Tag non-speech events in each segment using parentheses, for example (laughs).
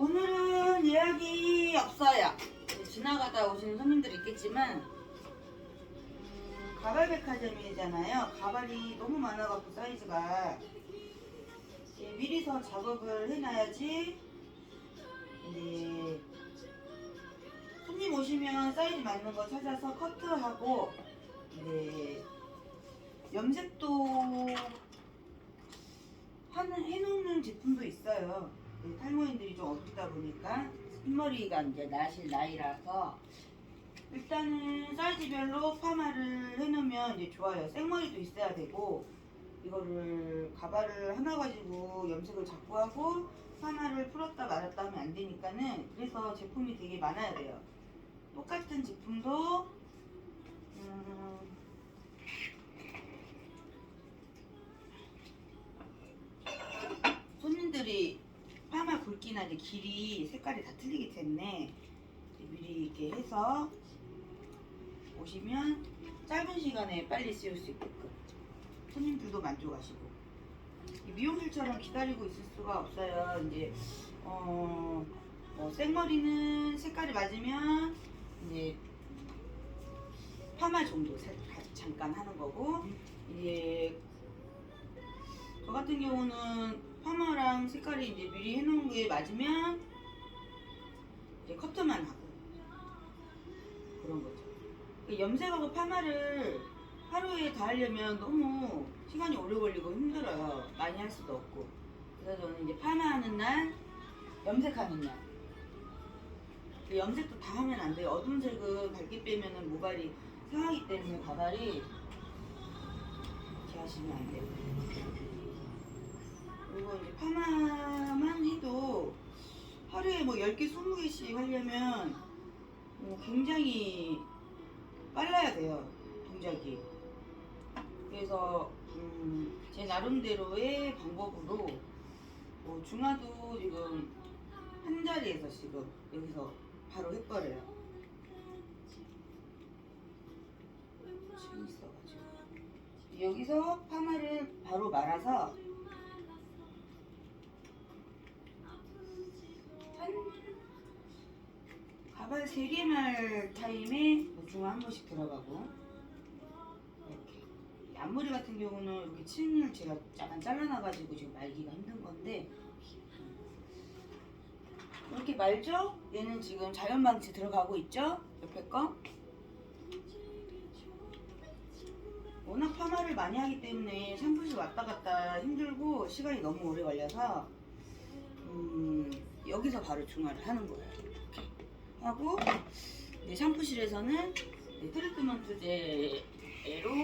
오늘은 예약이 없어요. 지나가다 오시는 손님들 있겠지만 음, 가발 백화점이잖아요. 가발이 너무 많아갖고 사이즈가 이제 미리서 작업을 해놔야지 이제 손님 오시면 사이즈 맞는 거 찾아서 커트하고 이제 염색도 하는 해놓는 제품도 있어요. 네, 탈모인들이 좀 어리다 보니까 흰머리가 이제 나실 나이라서 일단은 사이즈별로 파마를 해놓으면 이제 좋아요. 생머리도 있어야 되고 이거를 가발을 하나 가지고 염색을 자꾸 하고 파마를 풀었다 말았다 하면 안 되니까는 그래서 제품이 되게 많아야 돼요. 똑같은 제품도 굵기나 이제 길이 색깔이 다 틀리기 때문에 미리 이렇게 해서 오시면 짧은 시간에 빨리 씌울 수 있게끔 손님들도 만족하시고 이 미용실처럼 기다리고 있을 수가 없어요. 이제 어, 뭐 생머리는 색깔이 맞으면 이제 파마 정도 색- 잠깐 하는 거고 이제 저 같은 경우는 파마랑 색깔이 이제 미리 해놓은 게 맞으면 이제 커트만 하고 그런 거죠. 그 염색하고 파마를 하루에 다 하려면 너무 시간이 오래 걸리고 힘들어요. 많이 할 수도 없고. 그래서 저는 이제 파마하는 날, 염색하는 날. 그 염색도 다 하면 안 돼요. 어두운 색은 밝게 빼면은 모발이 상하기 때문에 가발이 이렇게 하시면 안 돼요. 그리고 이제 파마만 해도 하루에 뭐 10개, 20개씩 하려면 뭐 굉장히 빨라야 돼요. 동작이. 그래서 음, 제 나름대로의 방법으로 뭐 중화도 지금 한 자리에서 지금 여기서 바로 해버려요. 재밌어가지고 여기서 파마를 바로 말아서 한 가발 3개 말 타임에 뭐 중화 한 번씩 들어가고 이렇게 앞머리 같은 경우는 이렇게 층을 제가 약간 잘라놔가지고 지금 말기가 힘든 건데 이렇게 말죠? 얘는 지금 자연 방치 들어가고 있죠? 옆에 거 워낙 파마를 많이 하기 때문에 샴푸실 왔다 갔다 힘들고 시간이 너무 오래 걸려서 음, 여기서 바로 중화를 하는 거예요. 이렇게 하고 이제 샴푸실에서는 트리트먼트제로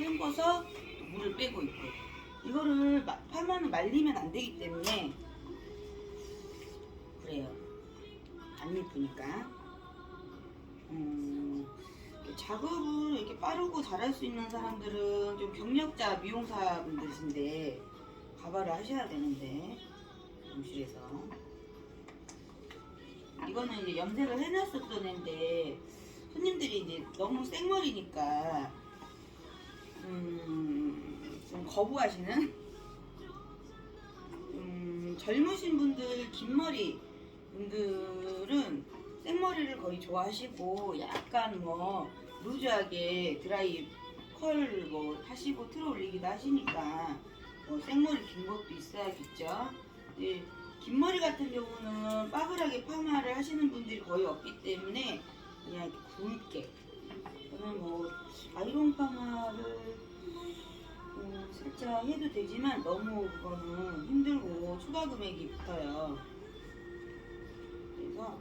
헹궈서 물을 빼고 있고 이거를 마- 파마는 말리면 안 되기 때문에 그래요. 안 예쁘니까. 음, 작업을 이렇게 빠르고 잘할 수 있는 사람들은 좀 경력자 미용사 분들이신데 가발을 하셔야 되는데 미용실에서 이거는 이제 염색을 해놨었던 애인데. 손님들이 이제 너무 생머리니까 음, 좀 거부하시는? 음, 젊으신 분들 긴 머리 분들은 생머리를 거의 좋아하시고 약간 뭐 루즈하게 드라이 컬 뭐 하시고 틀어 올리기도 하시니까 뭐 생머리 긴 것도 있어야겠죠. 이제 긴 머리 같은 경우는 빠글하게 파마를 하시는 분들이 거의 없기 때문에 그냥 굵게 저는 뭐 아이론 파마를 음, 살짝 해도 되지만 너무 그거는 힘들고 추가 금액이 붙어요. 그래서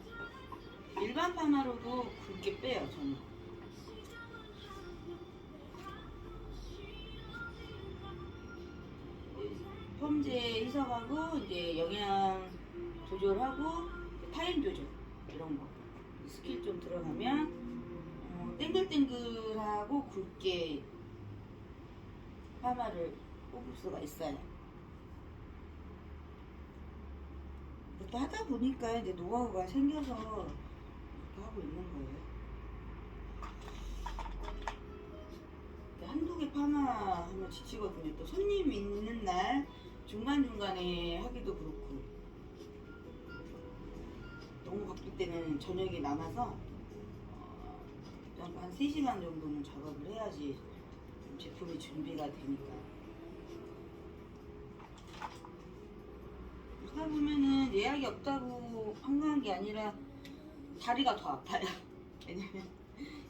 일반 파마로도 굵게 빼요 저는. 펌제 희석하고 이제 영양 조절하고 타임 조절 이런 거 스킬 좀 들어가면 어, 땡글땡글하고 굵게 파마를 뽑을 수가 있어요. 이렇게 하다 보니까 이제 노하우가 생겨서 하고 있는 거예요. 한두 개 파마하면 지치거든요. 또 손님 있는 날 중간중간에 하기도 그렇고. 바쁠 때는 저녁에 남아서 어, 한 3시간 정도는 작업을 해야지 제품이 준비가 되니까. 그러다 보면은 예약이 없다고 한가한 게 아니라 다리가 더 아파요. (laughs) 왜냐면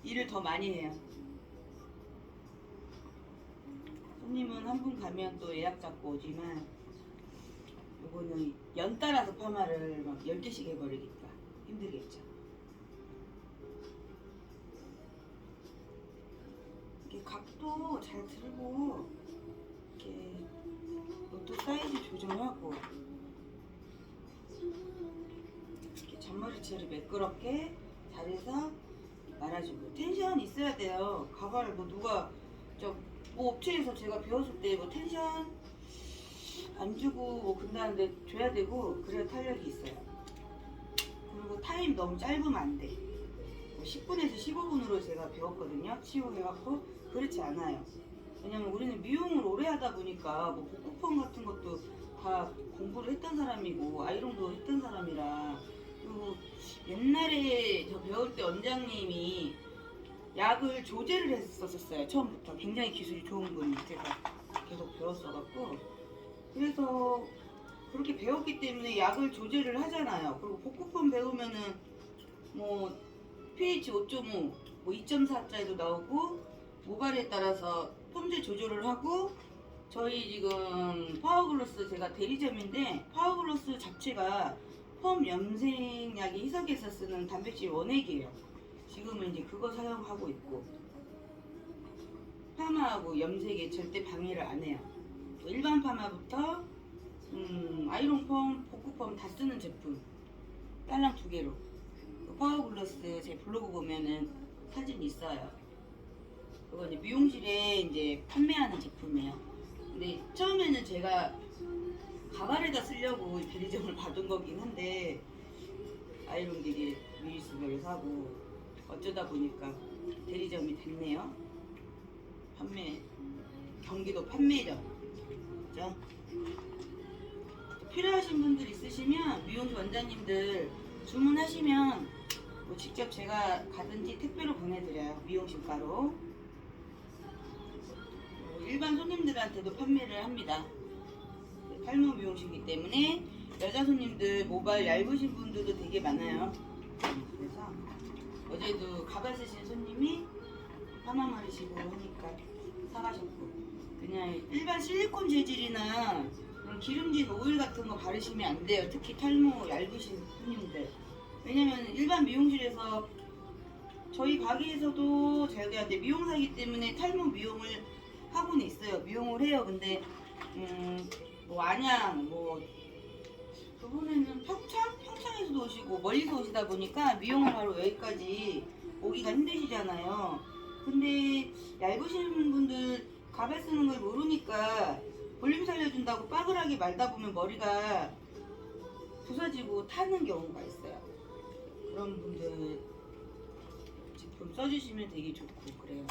일을 더 많이 해요 손님은 한 분 가면 또 예약 잡고 오지만 요거는 연 따라서 파마를 막 10개씩 해버리니까 힘들겠죠. 이렇게 각도 잘 들고 이렇게 로또 사이즈 조정하고 이렇게 잔머리채를 매끄럽게 잘해서 말아주고 텐션 있어야 돼요. 가발을 뭐 누가 저 뭐 업체에서 제가 배웠을 때 뭐 텐션 안 주고 뭐 근다는데 줘야 되고 그래야 탄력이 있어요. 그리고 타임 너무 짧으면 안 돼. 뭐 10분에서 15분으로 제가 배웠거든요. 치유해갖고 그렇지 않아요. 왜냐면 우리는 미용을 오래 하다 보니까 뭐 복구펌 같은 것도 다 공부를 했던 사람이고 아이롱도 했던 사람이라 그리고 옛날에 저 배울 때 원장님이 약을 조제를 했었었어요. 처음부터 굉장히 기술이 좋은 분이 제가 계속 배웠어갖고 그래서 그렇게 배웠기 때문에 약을 조제를 하잖아요. 그리고 복구법 배우면은 뭐 pH 5.5, 뭐 2.4짜리도 나오고 모발에 따라서 펌제 조절을 하고 저희 지금 파워글로스 제가 대리점인데 파워글로스 자체가 펌 염색약이 희석해서 쓰는 단백질 원액이에요. 지금은 이제 그거 사용하고 있고 파마하고 염색에 절대 방해를 안 해요. 일반 파마부터 음, 아이롱 펌, 복구 펌 다 쓰는 제품 딸랑 두 개로 그 파워글로스 제 블로그 보면은 사진 있어요. 그거 이제 미용실에 이제 판매하는 제품이에요. 근데 처음에는 제가 가발에다 쓰려고 대리점을 (laughs) 받은 거긴 한데 아이롱 되게 미리수별로 사고 어쩌다 보니까 대리점이 됐네요. 판매 경기도 판매점. 그죠? 필요하신 분들 있으시면 미용실 원장님들 주문하시면 뭐 직접 제가 가든지 택배로 보내드려요. 미용실 가로. 뭐 일반 손님들한테도 판매를 합니다. 탈모 미용실이기 때문에 여자 손님들 모발 얇으신 분들도 되게 많아요 어제도 가발 쓰신 손님이 파마 마르시고 하니까 사가셨고 그냥 일반 실리콘 재질이나 그런 기름진 오일 같은 거 바르시면 안 돼요. 특히 탈모 얇으신 손님들. 왜냐면 일반 미용실에서 저희 가게에서도 제가 이제 미용사이기 때문에 탈모 미용을 하고는 있어요. 미용을 해요. 근데 음, 뭐 안양 뭐 그번에는 평창 평창 에서도 오시고 멀리서 오시다 보니까 미용을 하러 여기까지 오기가 힘드시잖아요. 근데 얇으신 분들 가발 쓰는 걸 모르니까 볼륨 살려준다고 빠글하게 말다 보면 머리가 부서지고 타는 경우가 있어요. 그런 분들 제품 써주시면 되게 좋고 그래요.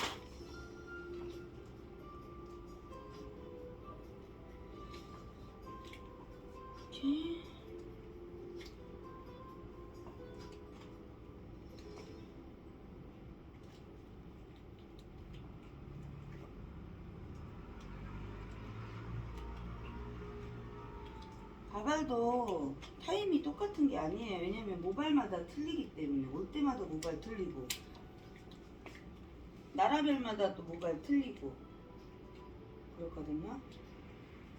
가발도 타임이 똑같은 게 아니에요. 왜냐면 모발마다 틀리기 때문에 올 때마다 모발 틀리고 나라별마다 또 모발 틀리고 그렇거든요.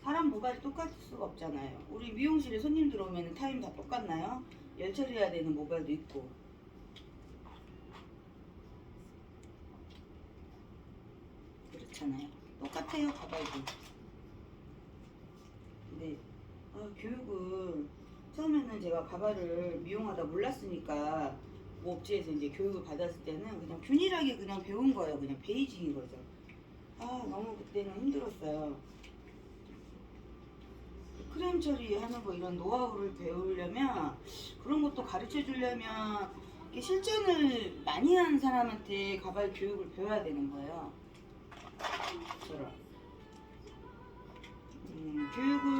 사람 모발이 똑같을 수가 없잖아요. 우리 미용실에 손님 들어오면 타임 다 똑같나요? 열 처리해야 되는 모발도 있고 그렇잖아요. 똑같아요 가발도. 근 데 아, 교육을 처음에는 제가 가발을 미용하다 몰랐으니까 뭐 업체에서 이제 교육을 받았을 때는 그냥 균일하게 그냥 배운 거예요. 그냥 베이직인 거죠. 아 너무 그때는 힘들었어요. 크림 처리하는 거 이런 노하우를 배우려면 그런 것도 가르쳐 주려면 실전을 많이 한 사람한테 가발 교육을 배워야 되는 거예요. 저런. 음, 교육을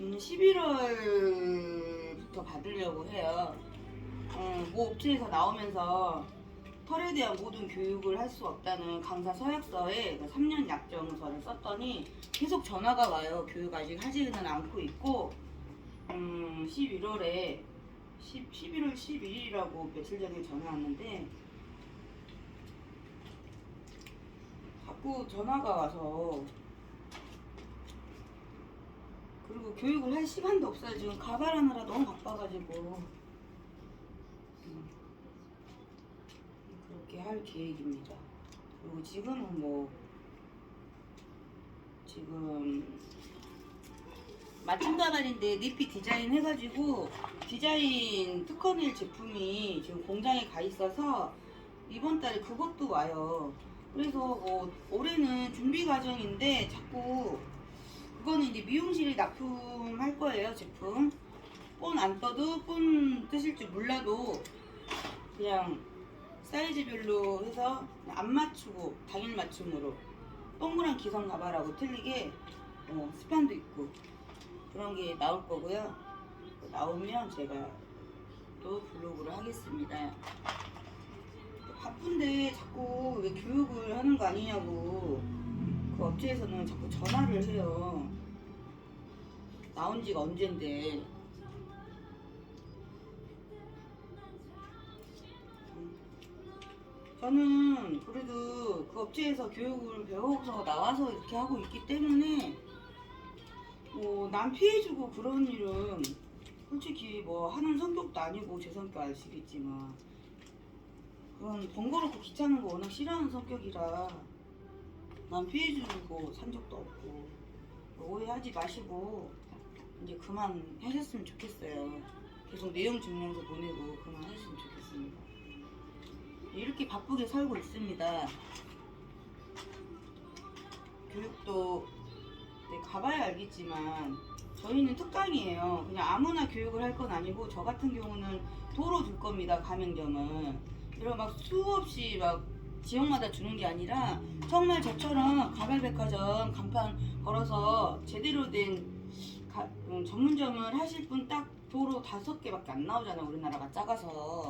음, 11월부터 업체에서 받으려고 해요. 음, 뭐 업체에서 나오면서 털에 대한 모든 교육을 할 수 없다는 강사 서약서에 3년 약정서를 썼더니 계속 전화가 와요. 교육 아직 하지는 않고 있고 음, 11월에 10, 11월 11일이라고 며칠 전에 전화 왔는데 자꾸 전화가 와서 그리고 교육을 할 시간도 없어요. 지금 가발하느라 너무 바빠가지고 음, 그렇게 할 계획입니다. 그리고 지금은 뭐 지금 맞춤 가발인데 니피 디자인 해가지고 디자인 특허낼 제품이 지금 공장에 가 있어서 이번 달에 그것도 와요. 그래서 뭐 올해는 준비 과정인데 자꾸 그거는 이제 미용실에 납품할 거예요 제품. 본 안 떠도 본 뜨실 줄 몰라도 그냥 사이즈별로 해서 안 맞추고 당일 맞춤으로 동그란 기성 가발하고 틀리게 어, 스판도 있고 그런 게 나올 거고요. 나오면 제가 또 블로그를 하겠습니다. 바쁜데 자꾸 왜 교육을 하는 거 아니냐고 그 업체에서는 자꾸 전화를 해요. 나온 지가 언젠데. 저는 그래도 그 업체에서 교육을 배워서 나와서 이렇게 하고 있기 때문에 뭐남 피해주고 그런 일은 솔직히 뭐 하는 성격도 아니고 제 성격 아시겠지만 그런 번거롭고 귀찮은 거 워낙 싫어하는 성격이라 남 피해주고 산 적도 없고 오해하지 마시고 이제 그만 하셨으면 좋겠어요. 계속 내용 증명서 보내고 그만 하셨으면 좋겠습니다. 이렇게 바쁘게 살고 있습니다. 교육도 네, 가봐야 알겠지만 저희는 특강이에요. 그냥 아무나 교육을 할 건 아니고 저 같은 경우는 도로 줄 겁니다. 가맹점은 이런 막 수없이 막 지역마다 주는 게 아니라 정말 저처럼 가발백화점 간판 걸어서 제대로 된 가- 음, 전문점을 하실 분 딱 도로 다섯 개밖에 안 나오잖아 우리나라가 작아서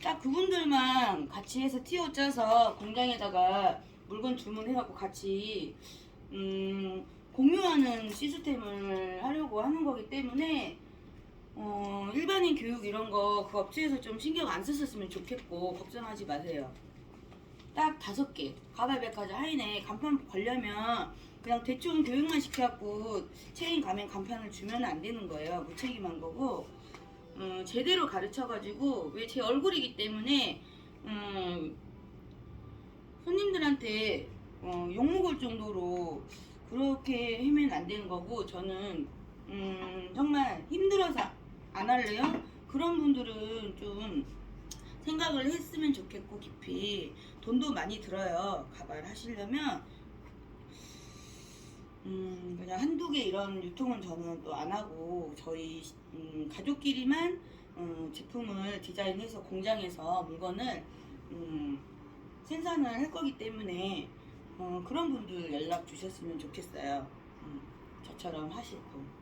딱 그분들만 같이 해서 티오 짜서 공장에다가 물건 주문해갖고 같이 음, 공유하는 시스템을 하려고 하는 거기 때문에 어, 일반인 교육 이런 거 그 업체에서 좀 신경 안 쓰셨으면 좋겠고 걱정하지 마세요. 딱 다섯 개 가발백화점 하인에 간판 걸려면 그냥 대충 교육만 시켜갖고 체인 가면 간판을 주면 안 되는 거예요. 무책임한 거고 음, 제대로 가르쳐가지고 왜 제 얼굴이기 때문에 음, 손님들한테 어, 욕먹을 정도로 그렇게 하면 안 되는 거고 저는 음, 정말 힘들어서 안 할래요? 그런 분들은 좀 생각을 했으면 좋겠고 깊이 돈도 많이 들어요 가발 하시려면 음, 그냥 한두 개 이런 유통은 저는 또 안 하고 저희 음, 가족끼리만 음, 제품을 디자인해서 공장에서 물건을 음, 생산을 할 거기 때문에 어, 그런 분들 연락 주셨으면 좋겠어요. 음, 저처럼 하실 분.